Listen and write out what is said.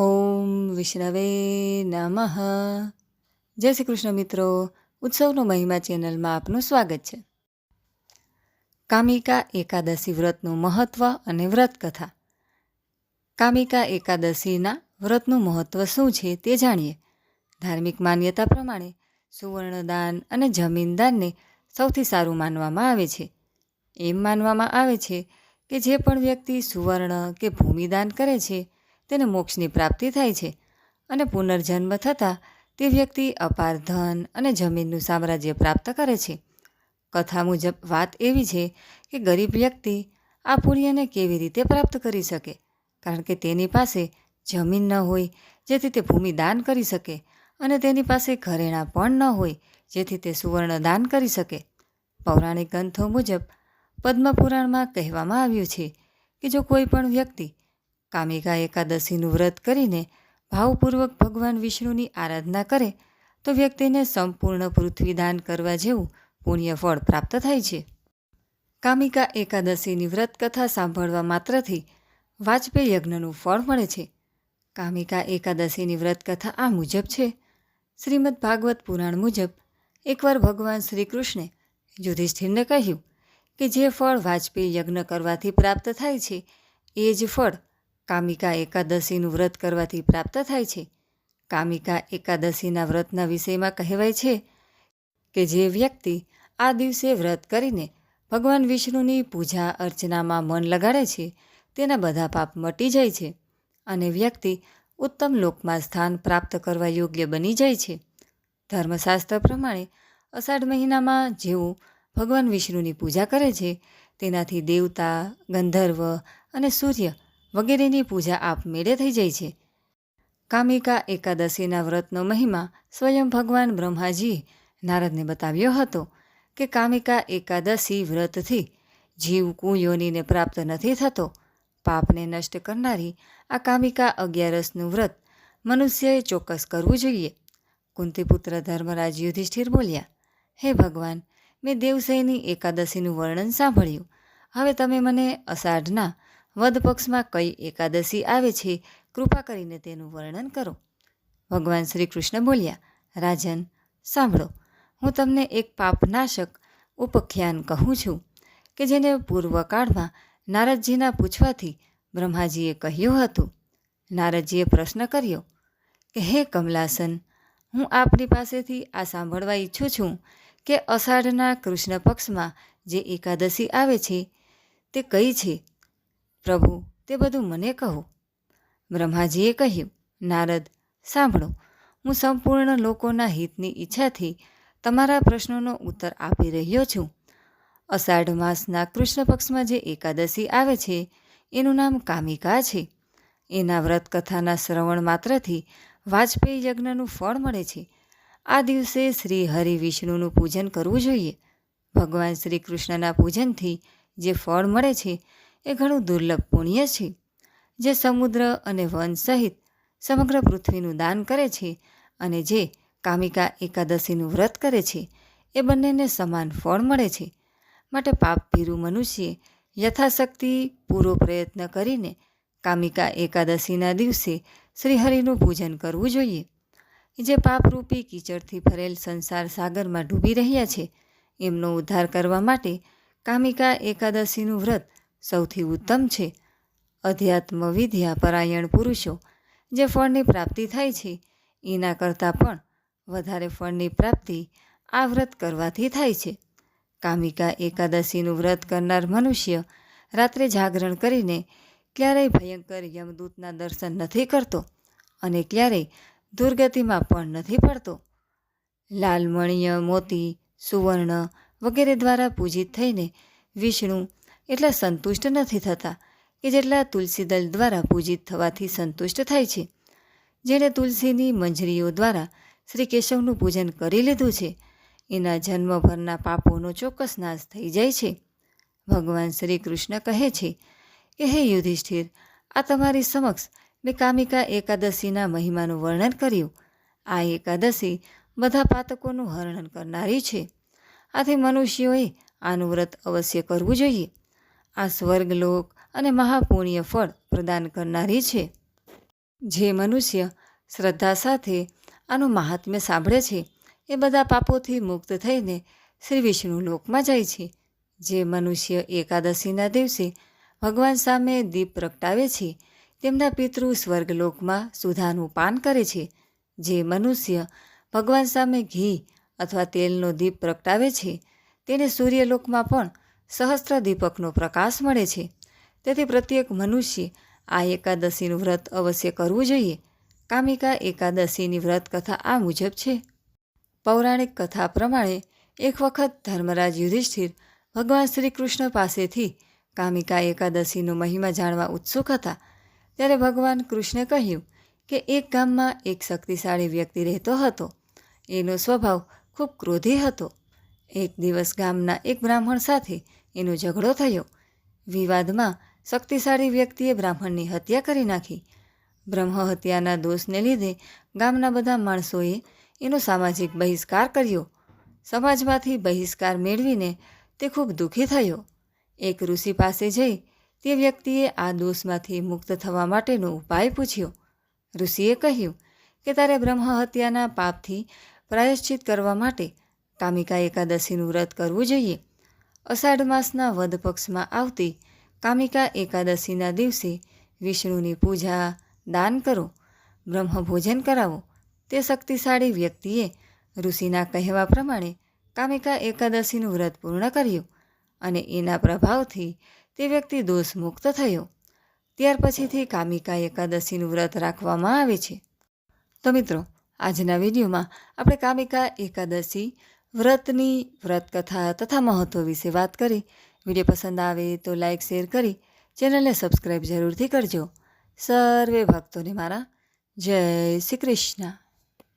ઓમ વિષ્ણવે નમઃ. જય શ્રી કૃષ્ણ મિત્રો, ઉત્સવનો મહિમા ચેનલમાં આપનું સ્વાગત છે. કામિકા એકાદશી વ્રતનું મહત્વ અને વ્રત કથા કામિકા એકાદશીના વ્રતનું મહત્વ શું છે તે જાણીએ. ધાર્મિક માન્યતા પ્રમાણે સુવર્ણદાન અને જમીનદાનને સૌથી સારું માનવામાં આવે છે. એમ માનવામાં આવે છે કે જે પણ વ્યક્તિ સુવર્ણ કે ભૂમિદાન કરે છે તેને મોક્ષની પ્રાપ્તિ થાય છે અને પુનર્જન્મ થતાં તે વ્યક્તિ અપાર ધન અને જમીનનું સામ્રાજ્ય પ્રાપ્ત કરે છે. કથા મુજબ વાત એવી છે કે ગરીબ વ્યક્તિ આ પુણ્યને કેવી રીતે પ્રાપ્ત કરી શકે? કારણ કે તેની પાસે જમીન ન હોય, જેથી તે ભૂમિ દાન કરી શકે અને તેની પાસે ઘરેણાં પણ ન હોય, જેથી તે સુવર્ણ દાન કરી શકે. પૌરાણિક ગ્રંથો મુજબ પદ્મપુરાણમાં કહેવામાં આવ્યું છે કે જો કોઈ પણ વ્યક્તિ કામિકા એકાદશીનું વ્રત કરીને ભાવપૂર્વક ભગવાન વિષ્ણુની આરાધના કરે, તો વ્યક્તિને સંપૂર્ણ પૃથ્વી દાન કરવા જેવું પુણ્ય ફળ પ્રાપ્ત થાય છે. કામિકા એકાદશીની વ્રત કથા સાંભળવા માત્રથી વાજપેયી યજ્ઞનું ફળ મળે છે. કામિકા એકાદશીની વ્રત કથા આ મુજબ છે. શ્રીમદ ભાગવત પુરાણ મુજબ એકવાર ભગવાન શ્રી કૃષ્ણે યુધિષ્ઠિરને કહ્યું કે જે ફળ વાજપેયી યજ્ઞ કરવાથી પ્રાપ્ત થાય છે, એ જ ફળ કામિકા એકાદશીનું વ્રત કરવાથી પ્રાપ્ત થાય છે. કામિકા એકાદશીના વ્રતના વિષયમાં કહેવાય છે કે જે વ્યક્તિ આ દિવસે વ્રત કરીને ભગવાન વિષ્ણુની પૂજા અર્ચનામાં મન લગાડે છે, તેના બધા પાપ મટી જાય છે અને વ્યક્તિ ઉત્તમ લોકમાં સ્થાન પ્રાપ્ત કરવા યોગ્ય બની જાય છે. ધર્મશાસ્ત્ર પ્રમાણે અષાઢ મહિનામાં જેવું ભગવાન વિષ્ણુની પૂજા કરે છે, તેનાથી દેવતા, ગંધર્વ અને સૂર્ય વગેરેની પૂજા આપમેળે થઈ જાય છે. કામિકા એકાદશીના વ્રતનો મહિમા સ્વયં ભગવાન બ્રહ્માજીએ નારદને બતાવ્યો હતો કે કામિકા એકાદશી વ્રતથી જીવ કુયોનીને પ્રાપ્ત નથી થતો. પાપને નષ્ટ કરનારી આ કામિકા અગિયારસનું વ્રત મનુષ્યએ ચોક્કસ કરવું જોઈએ. કુંતીપુત્ર ધર્મરાજ યુધિષ્ઠિર બોલ્યા, હે ભગવાન, મેં દેવસૈની એકાદશીનું વર્ણન સાંભળ્યું. હવે તમે મને અષાઢના વદ પક્ષમાં કઈ એકાદશી આવે છે, કૃપા કરીને તેનું વર્ણન કરો. ભગવાન શ્રી કૃષ્ણ બોલ્યા, રાજન, સાંભળો, હું તમને એક પાપનાશક ઉપખ્યાન કહું છું, કે જેને પૂર્વકાળમાં નારદજીના પૂછવાથી બ્રહ્માજીએ કહ્યું હતું. નારદજીએ પ્રશ્ન કર્યો, કે હે કમલાસન, હું આપની પાસેથી આ સાંભળવા ઈચ્છું છું કે અષાઢના કૃષ્ણ પક્ષમાં જે એકાદશી આવે છે, તે કઈ છે? પ્રભુ, તે બધું મને કહો. બ્રહ્માજીએ કહ્યું, નારદ, સાંભળો. હું સંપૂર્ણ લોકોના હિતની ઈચ્છાથી તમારા પ્રશ્નોનો ઉત્તર આપી રહ્યો છું. અષાઢ માસના કૃષ્ણ પક્ષમાં જે એકાદશી આવે છે, એનું નામ કામિકા છે. એના વ્રત કથાના શ્રવણ માત્રથી વાજપેયી યજ્ઞનું ફળ મળે છે. આ દિવસે શ્રી હરિ વિષ્ણુનું પૂજન કરવું જોઈએ. ભગવાન શ્રી કૃષ્ણના પૂજનથી જે ફળ મળે છે એ ઘણું દુર્લભ પુણ્ય છે. જે સમુદ્ર અને વન સહિત સમગ્ર પૃથ્વીનું દાન કરે છે અને જે કામિકા એકાદશીનું વ્રત કરે છે, એ બંનેને સમાન ફળ મળે છે. માટે પાપ ભીરું મનુષ્યે યથાશક્તિ પૂરો પ્રયત્ન કરીને કામિકા એકાદશીના દિવસે શ્રીહરિનું પૂજન કરવું જોઈએ. જે પાપરૂપી કીચડથી ભરેલ સંસાર સાગરમાં ડૂબી રહ્યા છે, એમનો ઉદ્ધાર કરવા માટે કામિકા એકાદશીનું વ્રત સૌથી ઉત્તમ છે. અધ્યાત્મ વિદ્યા પરાયણ પુરુષો, જે ફળની પ્રાપ્તિ થાય છે, એના કરતાં પણ વધારે ફળની પ્રાપ્તિ આ વ્રત કરવાથી થાય છે. કામિકા એકાદશીનું વ્રત કરનાર મનુષ્ય રાત્રે જાગરણ કરીને ક્યારેય ભયંકર યમદૂતના દર્શન નથી કરતો અને ક્યારેય દુર્ગતિમાં પણ નથી પડતો. લાલમણીય મોતી, સુવર્ણ વગેરે દ્વારા પૂજિત થઈને વિષ્ણુ એટલા સંતુષ્ટ નથી થતા કે જેટલા તુલસીદલ દ્વારા પૂજિત થવાથી સંતુષ્ટ થાય છે. જેણે તુલસીની મંજરીઓ દ્વારા શ્રી કેશવનું પૂજન કરી લીધું છે, એના જન્મભરના પાપોનો ચોક્કસ નાશ થઈ જાય છે. ભગવાન શ્રી કૃષ્ણ કહે છે કે, હે યુધિષ્ઠિર, આ તમારી સમક્ષ મેં કામિકા એકાદશીના મહિમાનું વર્ણન કર્યું. આ એકાદશી બધા પાતકોનું હરણ કરનારી છે. આથી મનુષ્યોએ આનું વ્રત અવશ્ય કરવું જોઈએ. આ સ્વર્ગલોક અને મહાપુણ્ય ફળ પ્રદાન કરનારી છે. જે મનુષ્ય શ્રદ્ધા સાથે આનું મહાત્મ્ય સાંભળે છે, એ બધા પાપોથી મુક્ત થઈને શ્રી વિષ્ણુ લોકમાં જાય છે. જે મનુષ્ય એકાદશીના દિવસે ભગવાન સામે દીપ પ્રગટાવે છે, તેમના પિતૃ સ્વર્ગલોકમાં સુધાનું પાન કરે છે. જે મનુષ્ય ભગવાન સામે ઘી અથવા તેલનો દીપ પ્રગટાવે છે, તેને સૂર્યલોકમાં પણ સહસ્ત્ર દીપકનો પ્રકાશ મળે છે. તેથી પ્રત્યેક મનુષ્ય આ એકાદશીનું વ્રત અવશ્ય કરવું જોઈએ. કામિકા એકાદશીની વ્રત કથા આ મુજબ છે. પૌરાણિક કથા પ્રમાણે એક વખત ધર્મરાજ યુધિષ્ઠિર ભગવાન શ્રી કૃષ્ણ પાસેથી કામિકા એકાદશીનો મહિમા જાણવા ઉત્સુક હતા. ત્યારે ભગવાન કૃષ્ણે કહ્યું કે એક ગામમાં એક શક્તિશાળી વ્યક્તિ રહેતો હતો. એનો સ્વભાવ ખૂબ ક્રોધી હતો. એક દિવસ ગામના એક બ્રાહ્મણ સાથે એનો ઝઘડો થયો. વિવાદમાં શક્તિશાળી વ્યક્તિએ બ્રાહ્મણની હત્યા કરી નાખી. બ્રહ્મહત્યાના દોષને લીધે ગામના બધા માણસોએ એનો સામાજિક બહિષ્કાર કર્યો. સમાજમાંથી બહિષ્કાર મેળવીને તે ખૂબ દુઃખી થયો. એક ઋષિ પાસે જઈ તે વ્યક્તિએ આ દોષમાંથી મુક્ત થવા માટેનો ઉપાય પૂછ્યો. ઋષિએ કહ્યું કે તારે બ્રહ્મ હત્યાના પાપથી પ્રાયશ્ચિત કરવા માટે કામિકા એકાદશીનું વ્રત કરવું જોઈએ. અષાઢ માસના વદ પક્ષમાં આવતી કામિકા એકાદશીના દિવસે વિષ્ણુની પૂજા, દાન કરો બ્રહ્મ ભોજન કરાવો. તે શક્તિશાળી વ્યક્તિએ ઋષિના કહેવા પ્રમાણે કામિકા એકાદશીનું વ્રત પૂર્ણ કર્યું અને એના પ્રભાવથી તે વ્યક્તિ દોષ મુક્ત થયો. ત્યાર પછીથી કામિકા એકાદશીનું વ્રત રાખવામાં આવે છે. તો મિત્રો, આજના વિડીયોમાં આપણે કામિકા એકાદશી વ્રતની વ્રતકથા તથા મહત્ત્વ વિશે વાત કરી. વીડિયો પસંદ આવે તો લાઈક, શેર કરી. ચેનલને સબસ્ક્રાઈબ જરૂરથી કરજો. સર્વે ભક્તોને મારા જય શ્રી કૃષ્ણ.